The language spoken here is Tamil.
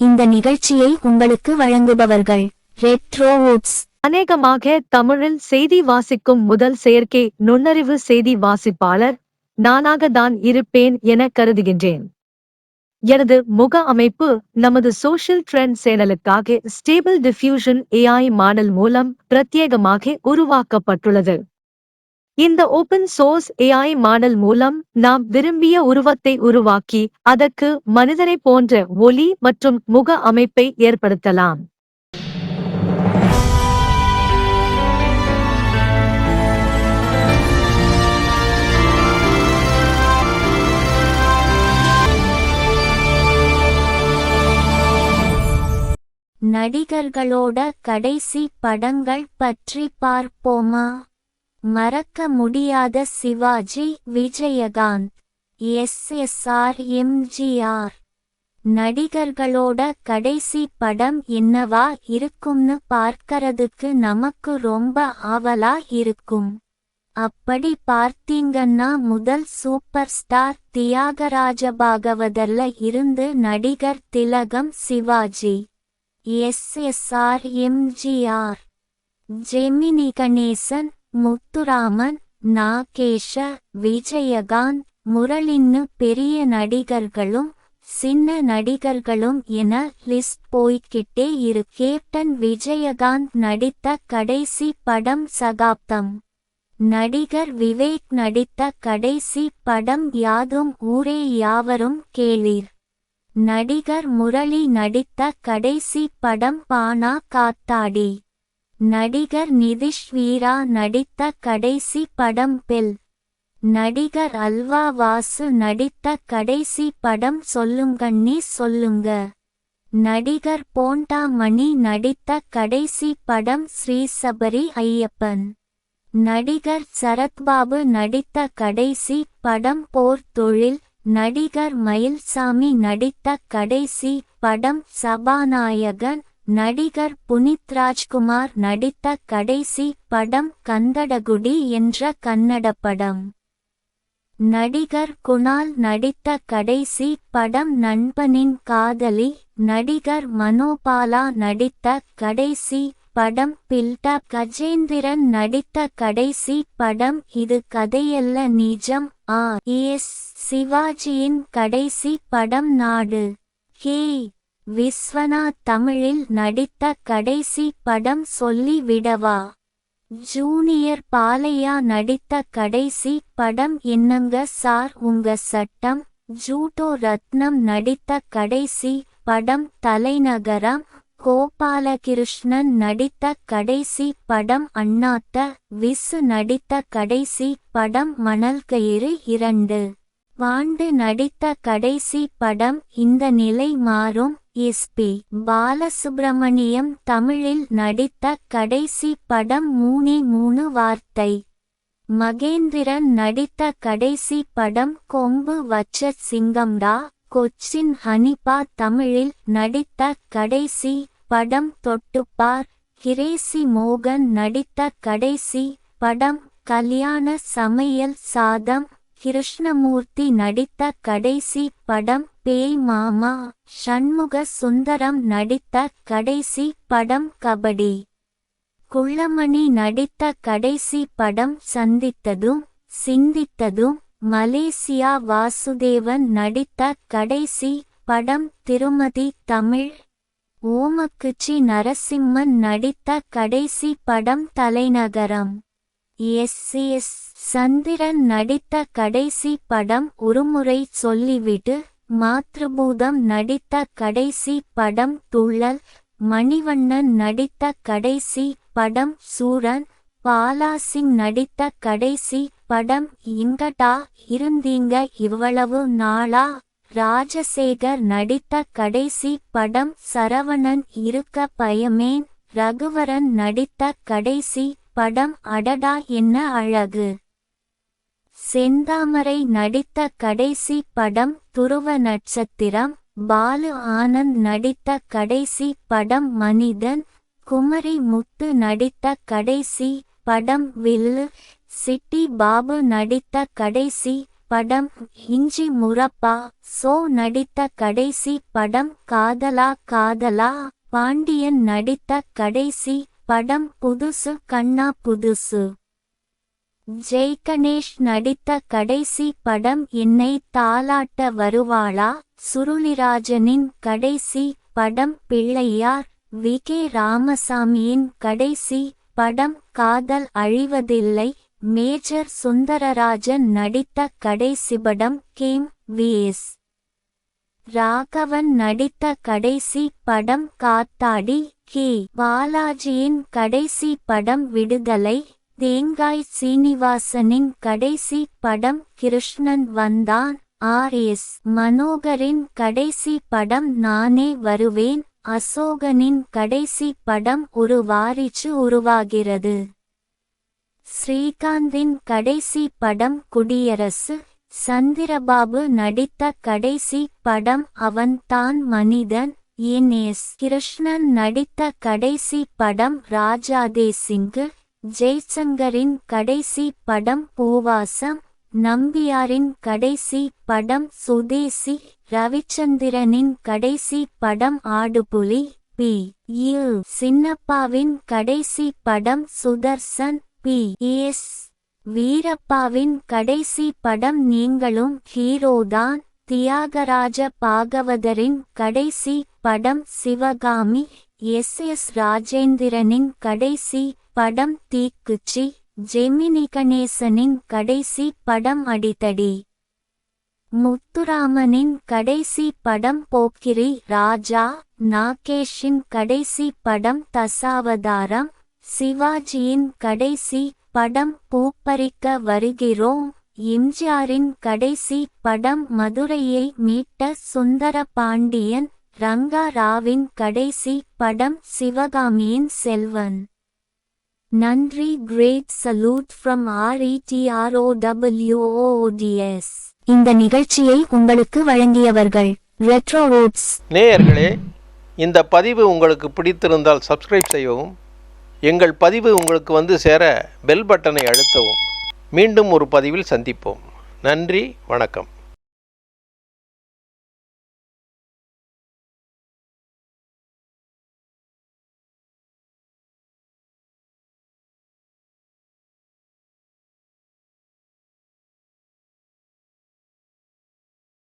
இந்த நிகழ்ச்சியை உங்களுக்கு வழங்குபவர்கள் ரெட்ரோவுட்ஸ் அநேகமாக தமிழில் செய்தி வாசிக்கும் முதல் செயற்கை நுண்ணறிவு செய்தி வாசிப்பாளர் நானாக தான் இருப்பேன் என கருதுகின்றேன். எனது முக அமைப்பு நமது சோஷியல் ட்ரெண்ட் சேனலுக்காக ஸ்டேபிள் டிஃப்யூஷன் ஏஐ மாடல் மூலம் பிரத்யேகமாக உருவாக்கப்பட்டுள்ளது. இந்த ஓபன் சோர்ஸ் ஏஐ மாடல் மூலம் நாம் விரும்பிய உருவத்தை உருவாக்கி அதற்கு மனிதரை போன்ற ஒலி மற்றும் முக அமைப்பை ஏற்படுத்தலாம். நடிகர்களோட கடைசி படங்கள் பற்றி பார்ப்போமா? மறக்க முடியாத சிவாஜி விஜயகாந்த் எஸ்எஸ்ஆர் எம்ஜிஆர் நடிகர்களோட கடைசி படம் என்னவா இருக்கும்னு பார்க்கறதுக்கு நமக்கு ரொம்ப ஆவலா இருக்கும். அப்படி பார்த்தீங்கன்னா முதல் சூப்பர் ஸ்டார் தியாகராஜ பாகவதர்ல இருந்து நடிகர் திலகம் சிவாஜி எஸ்எஸ்ஆர் எம்ஜிஆர் ஜெமினி கணேசன் முத்துராமன் நாகேஷ விஜயகாந்த் முரளின்னு பெரிய நடிகர்களும் சின்ன நடிகர்களும் என லிஸ்ட் போய்க்கிட்டே இரு. கேப்டன் விஜயகாந்த் நடித்த கடைசி படம் சகாப்தம். நடிகர் விவேக் நடித்த கடைசி படம் யாதும் ஊரே யாவரும் கேளீர். நடிகர் முரளி நடித்த கடைசி படம் பானா காத்தாடி. நடிகர் நிதிஷ் வீரா நடித்த கடைசி படம் பெல். நடிகர் அல்வா வாசு நடித்த கடைசி படம் சொல்லுங்கண்ணி சொல்லுங்க. நடிகர் போண்டா மணி நடித்த கடைசி படம் ஸ்ரீசபரி ஐயப்பன். நடிகர் சரத்பாபு நடித்த கடைசி படம் போர் தொழில். நடிகர் மயில்சாமி நடித்த கடைசி படம் சபாநாயகன். நடிகர் புனித் ராஜ்குமார் நடித்த கடைசி படம் கந்தடகுடி என்ற கன்னட படம். நடிகர் குணால் நடித்த கடைசி படம் நண்பனின் காதலி நடிகர் மனோபாலா நடித்த கடைசி படம் பில்டா கஜேந்திரன் நடித்த கடைசி படம் இது கதையல்ல நிஜம் ஆ எஸ் சிவாஜியின் கடைசி படம் நாடு. கே விஸ்வநாத் தமிழில் நடித்த கடைசி படம் சொல்லி விடவா? ஜூனியர் பாலையா நடித்த கடைசி படம் என்னங்க சார் உங்க சட்டம்? ஜூட்டோ ரத்னம் நடித்த கடைசி படம் தலைநகரம்? கோபாலகிருஷ்ணன் நடித்த கடைசி படம் அண்ணாத்த? விசு நடித்த கடைசி படம் மணல் கயிறு இரண்டு. வாண்டு நடித்த கடைசி படம் இந்த நிலை மாறும்? எஸ்பி பாலசுப்பிரமணியம் தமிழில் நடித்த கடைசி படம் மூணே மூணு வார்த்தை. மகேந்திரன் நடித்த கடைசி படம் கொம்பு வச்ச சிங்கம்டா கொச்சின் ஹனிபா தமிழில் நடித்த கடைசி படம் தொட்டுப்பார். கிரேசி மோகன் நடித்த கடைசி படம் கல்யாண சமையல் சாதம் கிருஷ்ணமூர்த்தி நடித்த கடைசி படம் பேய் மாமா ஷண்முக சுந்தரம் நடித்த கடைசி படம் கபடி. குள்ளமணி நடித்த கடைசி படம் சந்தித்ததும் சிந்தித்ததும் மலேசியா வாசுதேவன் நடித்த கடைசி படம் திருமதி தமிழ். ஓமக்குச்சி நரசிம்மன் நடித்த கடைசி படம் தலைநகரம். எஸ் எஸ் சந்திரன் நடித்த கடைசி படம் ஒருமுறை சொல்லிவிட்டு மாத்ருபூதம் நடித்த கடைசி படம் துள்ளல் மணிவண்ணன் நடித்த கடைசி படம் சூரன் பாலாசிங் நடித்த கடைசி படம் இங்கடா இருந்தீங்க இவ்வளவு நாளா ராஜசேகர் நடித்த கடைசி படம் சரவணன் இருக்க பயமேன் ரகுவரன் நடித்த கடைசி படம் அடடா என்ன அழகு. செந்தாமரை நடித்த கடைசி படம் துருவ நட்சத்திரம் பாலு ஆனந்த் நடித்த கடைசி படம் மனிதன் குமரி முத்து நடித்த கடைசி படம் வில்லு சிட்டி பாபு நடித்த கடைசி படம் இஞ்சி முரப்பா சோ நடித்த கடைசி படம் காதலா காதலா பாண்டியன் நடித்த கடைசி படம் புதுசு கண்ணா புதுசு. ஜெய் கணேஷ் நடித்த கடைசி படம் என்னை தாலாட்ட வருவாளா? சுருளிராஜனின் கடைசி படம் பிள்ளையார் வி. கே. ராமசாமியின் கடைசி படம் காதல் அழிவதில்லை. மேஜர் சுந்தரராஜன் நடித்த கடைசி படம் கேம் விஎஸ் ராகவன் நடித்த கடைசி படம் காத்தாடி கே. பாலாஜியின் கடைசி படம் விடுதலை. தேங்காய் சீனிவாசனின் கடைசி படம் கிருஷ்ணன் வந்தான். ஆர். எஸ். மனோகரின் கடைசி படம் நானே வருவேன். அசோகனின் கடைசி படம் ஒரு வாரிச்சு உருவாகிறது. ஸ்ரீகாந்தின் கடைசி படம் குடியரசு. சந்திரபாபு நடித்த கடைசி படம் அவன் தான் மனிதன். என் எஸ் கிருஷ்ணன் நடித்த கடைசி படம் ராஜாதே சிங்கு ஜெய்சங்கரின் கடைசி படம் பூவாசம் நம்பியாரின் கடைசி படம் சுதேசி ரவிச்சந்திரனின் கடைசி படம் ஆடுபுலி பி. யு. சின்னப்பாவின் கடைசி படம் சுதர்சன் பி. எஸ். வீரப்பாவின் கடைசி படம் நீங்களும் ஹீரோதான் தியாகராஜ பாகவதரின் கடைசி படம் சிவகாமி எஸ். எஸ். ராஜேந்திரனின் கடைசி படம் தீக்குச்சி ஜெமினி கணேசனின் கடைசி படம் அடித்தடி. முத்துராமனின் கடைசி படம் போக்கிரி ராஜா நாகேஷின் கடைசி படம் தசாவதாரம் சிவாஜியின் கடைசி படம் பூப்பறிக்க வருகிறோம் எம்ஜிஆரின் கடைசி படம் மதுரையை மீட்ட சுந்தர பாண்டியன் ரங்கா ராவின் கடைசி படம் சிவகாமியின் செல்வன். நன்றி கிரேட் சலூட் ஃப்ரம் ஆர்இடிஆர்ஓடபிள்யூஓடிஎஸ் இந்த நிகழ்ச்சியை உங்களுக்கு வழங்கியவர்கள் ரெட்ரோ ரூட்ஸ் நேயர்களே இந்த பதிவு உங்களுக்கு பிடித்திருந்தால் சப்ஸ்கிரைப் செய்யவும் எங்கள் பதிவு உங்களுக்கு வந்து சேர பெல் பட்டனை அழுத்தவும். மீண்டும் ஒரு பதிவில் சந்திப்போம். நன்றி வணக்கம்.